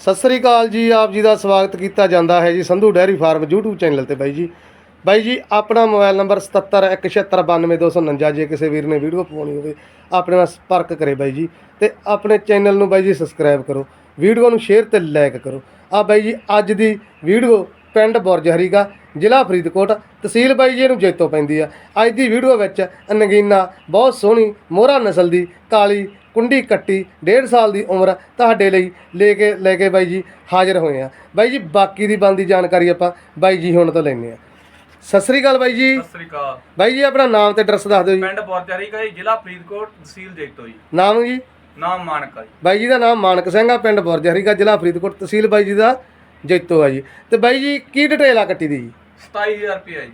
ਸਤਿ ਸ੍ਰੀ ਅਕਾਲ ਜੀ, ਆਪ ਜੀ ਦਾ ਸਵਾਗਤ ਕੀਤਾ ਜਾਂਦਾ ਹੈ ਜੀ Sandhu dairy farm YouTube channel ਤੇ ਬਾਈ ਜੀ। ਬਾਈ ਜੀ, ਆਪਣਾ ਮੋਬਾਈਲ ਨੰਬਰ 7717929249 ਜੇ ਕਿਸੇ ਵੀਰ ਨੇ ਵੀਡੀਓ ਪਵਾਉਣੀ ਹੋਵੇ, ਆਪਣੇ ਨਾਲ ਸੰਪਰਕ ਕਰੇ ਬਾਈ ਜੀ ਤੇ ਆਪਣੇ ਚੈਨਲ ਨੂੰ ਬਾਈ ਜੀ ਸਬਸਕ੍ਰਾਈਬ ਕਰੋ, ਵੀਡੀਓ ਨੂੰ ਸ਼ੇਅਰ ਤੇ ਲਾਈਕ ਕਰੋ। ਆ ਬਾਈ ਜੀ, ਅੱਜ ਦੀ ਵੀਡੀਓ ਪਿੰਡ ਬੁਰਜ ਹਰੀਗਾ, ਜ਼ਿਲ੍ਹਾ ਫਰੀਦਕੋਟ, ਤਹਿਸੀਲ ਬਾਈ ਜੀ ਨੂੰ ਜੈਤੋ ਪੈਂਦੀ ਆ। ਅੱਜ ਦੀ ਵੀਡੀਓ ਵਿੱਚ ਨਗੀਨਾ ਬਹੁਤ ਸੋਹਣੀ ਮੋਹਰਾ ਨਸਲ ਦੀ ਕਾਲੀ ਕੁੰਡੀ ਕੱਟੀ 1.5 ਸਾਲ ਦੀ ਉਮਰ ਤੁਹਾਡੇ ਲਈ ਲੈ ਕੇ ਲੈ ਕੇ ਬਾਈ ਜੀ ਹਾਜ਼ਰ ਹੋਏ ਆ। ਬਾਈ ਜੀ ਬਾਕੀ ਦੀ ਬੰਦੀ ਜਾਣਕਾਰੀ ਆਪਾਂ ਬਾਈ ਜੀ ਹੁਣ ਤੋਂ ਲੈਣੇ ਆ। ਸਤਿ ਸ੍ਰੀ ਅਕਾਲ ਬਾਈ ਜੀ। ਸਤਿ ਸ੍ਰੀ ਅਕਾਲ। ਬਾਈ ਜੀ ਆਪਣਾ ਨਾਮ ਤੇ ਐਡਰੈਸ ਦੱਸ ਦਿਓ ਜੀ। ਪਿੰਡ ਬੋਰਚਾਰੀ ਕਾ ਜੀ ਜ਼ਿਲ੍ਹਾ ਫਰੀਦਕੋਟ ਤਹਿਸੀਲ ਜੈਤੋ ਜੀ। ਨਾਮ ਜੀ ਨਾਮ ਮਾਨਕਾ ਜੀ। ਬਾਈ ਜੀ ਦਾ ਨਾਮ ਮਾਨਕ ਸਿੰਘ ਆ ਪਿੰਡ ਬੁਰਜ ਹਰੀਗਾ ਜ਼ਿਲ੍ਹਾ ਫਰੀਦਕੋਟ ਤਹਿਸੀਲ ਬਾਈ ਜੀ ਦਾ ਜੈਤੋ ਆ ਜੀ। ਤੇ ਬਾਈ ਜੀ ਕੀ ਡਿਟੇਲ ਆ ਕੱਟੀ ਦੀ ਜੀ? 27000 ਰੁਪਏ ਜੀ।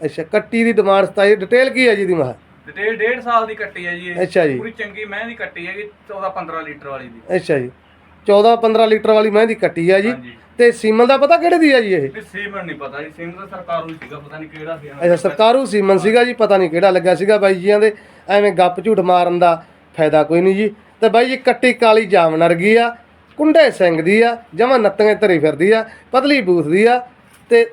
ਅੱਛਾ ਕੱਟੀ ਦੀ ਡਿਮਾਂਡ 27 ਡਿਟੇਲ ਕੀ ਹੈ ਜੀ ਦੀ 1.5 ਸਾਲ ਦੀ ਕੱਟੀ ਹੈ ਜੀ ਇਹ। ਅੱਛਾ ਜੀ। ਪੂਰੀ ਚੰਗੀ ਮੈਂ ਦੀ ਕੱਟੀ ਹੈਗੀ 14 15 ਲੀਟਰ ਵਾਲੀ ਦੀ। ਅੱਛਾ ਜੀ। 14 15 ਲੀਟਰ ਵਾਲੀ ਮੈਂ ਦੀ ਕੱਟੀ ਆ ਜੀ। ਹਾਂਜੀ। ਤੇ ਸੀਮਨ ਦਾ ਪਤਾ ਕਿਹੜੇ ਦੀ ਆ ਜੀ ਇਹ? ਸੀਮਨ ਨਹੀਂ ਪਤਾ ਜੀ। ਸੀਮਨ ਤਾਂ ਸਰਕਾਰੂ ਹੀ ਸੀਗਾ ਪਤਾ ਨਹੀਂ ਕਿਹੜਾ ਸੀ ਅੱਛਾ ਸਰਕਾਰੂ ਸੀਮਨ ਸੀਗਾ ਜੀ ਪਤਾ ਨਹੀਂ ਕਿਹੜਾ ਲੱਗਾ ਸੀਗਾ ਬਾਈ ਜੀਆਂ ਦੇ। ਐਵੇਂ ਗੱਪ ਝੂਠ ਮਾਰਨ ਦਾ ਫਾਇਦਾ ਕੋਈ ਨਹੀਂ ਜੀ। ਤੇ ਬਾਈ ਜੀ ਕੱਟੀ ਕਾਲੀ ਜਾਮਨ ਵਰਗੀ ਆ ਕੁੰਡੇ ਸਿੰਘ ਦੀ ਆ ਜਮਾ ਨੱਤੀਆਂ ਧਰੀ ਫਿਰਦੀ ਆ ਪਤਲੀ ਬੂਥ ਦੀ ਆ। ਤੇ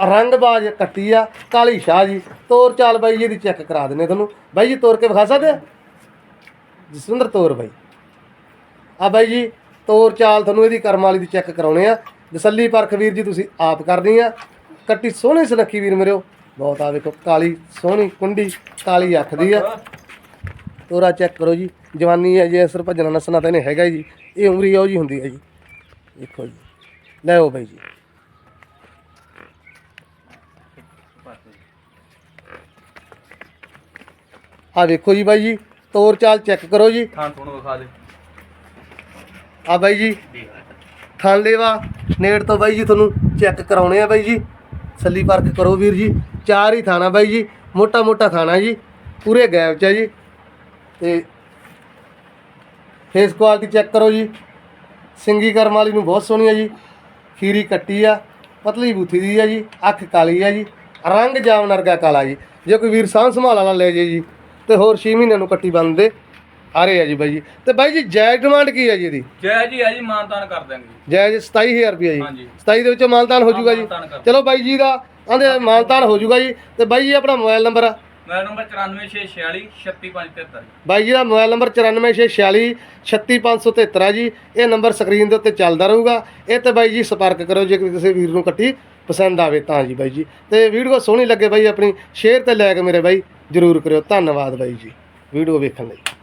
ਰੰਗਬਾਜ਼ ਕੱਟੀ ਆ, ਕਾਲੀ ਸ਼ਾਹ ਜੀ। ਤੋਰ ਚਾਲ ਬਾਈ ਜੀ ਦੀ ਚੈੱਕ ਕਰਾ ਦਿੰਨੇ ਤੁਹਾਨੂੰ। ਬਾਈ ਜੀ, ਤੋਰ ਕੇ ਵਿਖਾ ਸਕਦੇ ਆ? ਜਸਵਿੰਦਰ ਤੋਰ ਬਾਈ। ਆ ਬਾਈ ਜੀ, ਤੋਰ ਚਾਲ ਤੁਹਾਨੂੰ ਇਹਦੀ ਕਰਮ ਵਾਲੀ ਦੀ ਚੈੱਕ ਕਰਾਉਣੇ ਆ। ਤਸੱਲੀ ਪਰਖ ਵੀਰ ਜੀ, ਤੁਸੀਂ ਆਪ ਕਰਨੀ ਆ। ਕੱਟੀ ਸੋਹਣੀ ਸੁਨੱਖੀ ਵੀਰ ਮੇਰਿਓ ਬਹੁਤ ਆ ਵੇਖੋ, ਕਾਲੀ, ਸੋਹਣੀ ਕੁੰਡੀ, ਕਾਲੀ ਅੱਖ ਦੀ ਆ। ਤੋਰਾ ਚੈੱਕ ਕਰੋ ਜੀ। ਜਵਾਨੀ ਹੈ ਜੇ ਅਸਰ ਭੱਜਣਾ ਨਸਣਾ ਤਾਂ ਇਹਨੇ ਹੈਗਾ ਹੀ ਜੀ। ਇਹ ਉਮਰੀ ਉਹ ਜੀ ਹੁੰਦੀ ਹੈ ਜੀ। ਦੇਖੋ ਜੀ। ਲੈ ਆਓ ਬਾਈ ਜੀ। ਆ ਵੇਖੋ ਜੀ ਬਾਈ ਜੀ ਤੋਰ ਚਾਲ ਚੈੱਕ ਕਰੋ ਜੀ। ਥਾਂ ਤੁਹਾਨੂੰ ਵਿਖਾ ਦੇ ਆ ਬਾਈ ਜੀ ਥਣ ਲੇਵਾ ਨੇੜ ਤੋਂ ਬਾਈ ਜੀ ਤੁਹਾਨੂੰ ਚੈੱਕ ਕਰਾਉਣੇ ਆ ਬਾਈ ਜੀ। ਸੱਲੀ ਪਰਖ ਕਰੋ ਵੀਰ ਜੀ ਚਾਰ ਹੀ ਥਾਣਾ ਬਾਈ ਜੀ ਮੋਟਾ ਮੋਟਾ ਥਾਣਾ ਜੀ ਪੂਰੇ ਗੈਪ ਚ ਹੈ ਜੀ। ਤੇ ਫੇਸ ਕੁਆਲਿਟੀ ਚੈੱਕ ਕਰੋ ਜੀ। ਸਿੰਗੀ ਕਰਮ ਵਾਲੀ ਨੂੰ ਬਹੁਤ ਸੋਹਣੀ ਹੈ ਜੀ ਖੀਰੀ ਕੱਟੀ ਆ ਪਤਲੀ ਬੂਥੀ ਦੀ ਆ ਜੀ ਅੱਖ ਕਾਲੀ ਆ ਜੀ। ਰੰਗ ਜਾਮਨ ਵਰਗਾ ਕਾਲਾ ਜੀ। ਜੇ ਕੋਈ ਵੀਰ ਸਾਂਭ ਸੰਭਾਲ ਵਾਲਾ ਲੈ ਜੇ ਜੀ ਤੇ ਹੋਰ 6 ਮਹੀਨਿਆਂ ਨੂੰ ਕੱਟੀ ਬੰਦੇ ਆ ਰਹੇ ਆ ਜੀ ਬਾਈ ਜੀ। ਤੇ ਬਾਈ ਜੀ ਜਾਇਜ਼ ਡਿਮਾਂਡ ਕੀ ਹੈ ਜੀ ਇਹਦੀ? ਜੈ ਜੀ ਆ ਜੀ ਮਾਨਤਾਨ ਕਰ ਦਾਂਗੇ ਜਾਇਜ਼ 27000 ਰੁਪਏ ਜੀ। ਹਾਂਜੀ। 27 ਦੇ ਵਿੱਚੋਂ ਮਾਨਤਾਨ ਹੋ ਜਾਊਗਾ ਜੀ। ਚਲੋ ਬਾਈ ਜੀ ਦਾ ਆਂਦੇ ਮਾਨਤਾਨ ਹੋ ਜਾਊਗਾ ਜੀ। ਤੇ ਬਾਈ ਜੀ ਆਪਣਾ ਮੋਬਾਈਲ ਨੰਬਰ? ਆ ਮੇਰਾ ਨੰਬਰ 94646 36573 ਬਾਈ ਜੀ ਦਾ ਮੋਬਾਈਲ ਨੰਬਰ 94646 36573 ਆ ਜੀ। ਇਹ ਨੰਬਰ ਸਕਰੀਨ ਦੇ ਉੱਤੇ ਚੱਲਦਾ ਰਹੂਗਾ। ਇਹ ਤੇ ਬਾਈ ਜੀ ਸੰਪਰਕ ਕਰੋ ਜੇ ਕਿਸੇ ਵੀਰ ਨੂੰ ਕੱਟੀ। ਪਸੰਦ ਆਵੇ ਤਾਂ ਜੀ ਬਾਈ ਜੀ। ਤੇ ਵੀਡੀਓ ਸੋਹਣੀ ਲੱਗੇ ਬਾਈ ਆਪਣੀ, ਸ਼ੇਅਰ ਤੇ ਲਾਇਕ ਮੇਰੇ ਬਾਈ, ਜਰੂਰ ਕਰਿਓ। ਧੰਨਵਾਦ ਬਾਈ ਜੀ। ਵੀਡੀਓ ਵੇਖਣ ਲਈ।